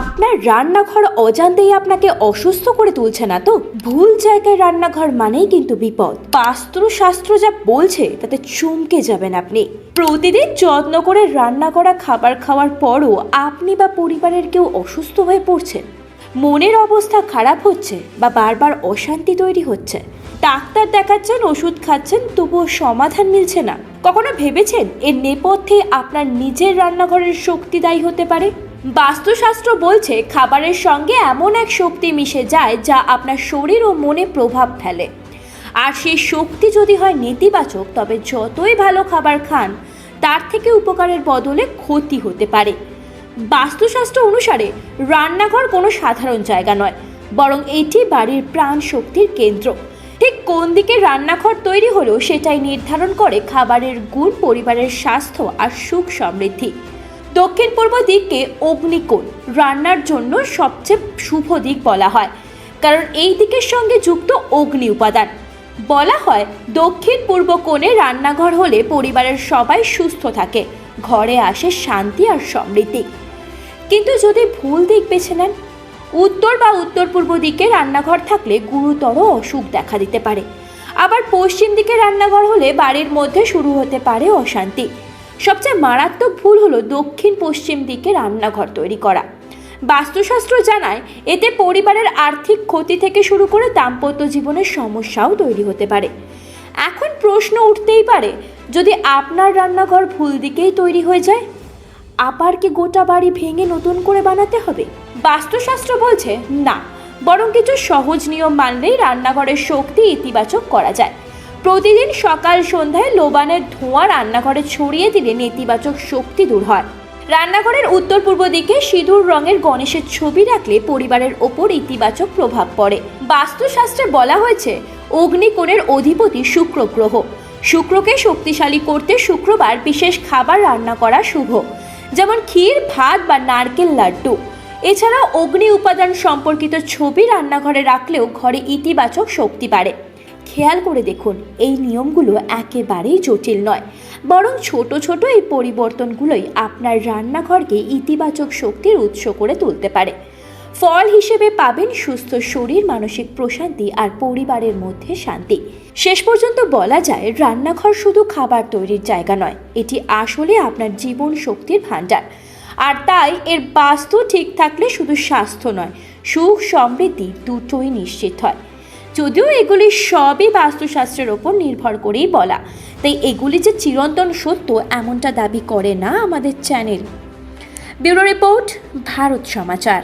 আপনার রান্নাঘর অজান্তেই আপনাকে অসুস্থ করে তুলছে না তো? ভুল জায়গায় রান্নাঘর মানেই কিন্তু বিপদ। বাস্তুশাস্ত্র যা বলছে, তাতে চমকে যাবেন আপনি। প্রতিদিন যত্ন করে রান্না করা খাবার খাওয়ার পরও আপনি বা পরিবারের কেউ অসুস্থ হয়ে পড়ছেন মনের অবস্থা খারাপ হচ্ছে বা বারবার অশান্তি তৈরি হচ্ছে। ডাক্তার দেখাচ্ছেন, ওষুধ খাচ্ছেন, তবুও সমাধান মিলছে না। কখনো ভেবেছেন এর নেপথ্যে আপনার নিজের রান্নাঘরের শক্তি দায়ী হতে পারে? বাস্তুশাস্ত্র বলছে, খাবারের সঙ্গে এমন এক শক্তি মিশে যায় যা আপনার শরীর ও মনে প্রভাব ফেলে। আর সেই শক্তি যদি হয় নেতিবাচক, তবে যতই ভালো খাবার খান, তার থেকে উপকারের বদলে ক্ষতি হতে পারে। বাস্তুশাস্ত্র অনুসারে, রান্নাঘর কোনো সাধারণ জায়গা নয়, বরং এটি বাড়ির প্রাণ শক্তির কেন্দ্র। ঠিক কোন দিকে রান্নাঘর তৈরি হলো, সেটাই নির্ধারণ করে খাবারের গুণ, পরিবারের স্বাস্থ্য আর সুখ সমৃদ্ধি। দক্ষিণ পূর্ব দিককে অগ্নিকোণ, রান্নার জন্য সবচেয়ে শুভ দিক বলা হয়, কারণ এই দিকের সঙ্গে যুক্ত অগ্নি উপাদান। বলা হয়, দক্ষিণ পূর্ব কোণে রান্নাঘর হলে পরিবারের সবাই সুস্থ থাকে, ঘরে আসে শান্তি আর সমৃদ্ধি। কিন্তু যদি ভুল দিক বেছে নেন, উত্তর বা উত্তর পূর্ব দিকে রান্নাঘর থাকলে গুরুতর অসুখ দেখা দিতে পারে। আবার পশ্চিম দিকে রান্নাঘর হলে বাড়ির মধ্যে শুরু হতে পারে অশান্তি। সবচেয়ে মারাত্মক ভুল হলো দক্ষিণ পশ্চিম দিকে রান্নাঘর তৈরি করা। বাস্তুশাস্ত্র জানায়, এতে পরিবারের আর্থিক ক্ষতি থেকে শুরু করে দাম্পত্য জীবনের সমস্যাও তৈরি হতে পারে। এখন প্রশ্ন উঠতেই পারে, যদি আপনার রান্নাঘর ভুল দিকেই তৈরি হয়ে যায়, আবার কি গোটা বাড়ি ভেঙে নতুন করে বানাতে হবে? বাস্তুশাস্ত্র বলছে, না, বরং কিছু সহজ নিয়ম মানলেই রান্নাঘরের শক্তি ইতিবাচক করা যায়। প্রতিদিন সকাল সন্ধ্যায় লোবানের ধোঁয়া রান্নাঘরে ছড়িয়ে দিলে নেতিবাচক শক্তি দূর হয়। রান্নাঘরের উত্তর পূর্ব দিকে সিঁদুর রঙের গণেশের ছবি রাখলে পরিবারের ওপর ইতিবাচক প্রভাব পড়ে। বাস্তুশাস্ত্রে বলা হয়েছে, অগ্নিকোণের অধিপতি শুক্র গ্রহ। শুক্রকে শক্তিশালী করতে শুক্রবার বিশেষ খাবার রান্না করা শুভ, যেমন ক্ষীর, ভাত বা নারকেল লাড্ডু। এছাড়াও অগ্নি উপাদান সম্পর্কিত ছবি রান্নাঘরে রাখলেও ঘরে ইতিবাচক শক্তি বাড়ে। খেয়াল করে দেখুন, এই নিয়মগুলো একেবারেই জটিল নয়। বরং ছোট ছোট এই পরিবর্তনগুলোই আপনার রান্নাঘরকে ইতিবাচক শক্তির উৎস করে তুলতে পারে। ফল হিসেবে পাবেন সুস্থ শরীর, মানসিক প্রশান্তি আর পরিবারের মধ্যে শান্তি। শেষ পর্যন্ত বলা যায়, রান্নাঘর শুধু খাবার তৈরির জায়গা নয়, এটি আসলে আপনার জীবন শক্তির ভাণ্ডার। আর তাই এর বাস্তু ঠিক থাকলে শুধু স্বাস্থ্য নয়, সুখ, সমৃদ্ধি দুটোই নিশ্চিত হয়। যদিও এগুলি সবই বাস্তুশাস্ত্রের ওপর নির্ভর করেই বলা। তাই এগুলি যে চিরন্তন সত্য, এমনটা দাবি করে না আমাদের channel. Bureau report, Bharat Samachar.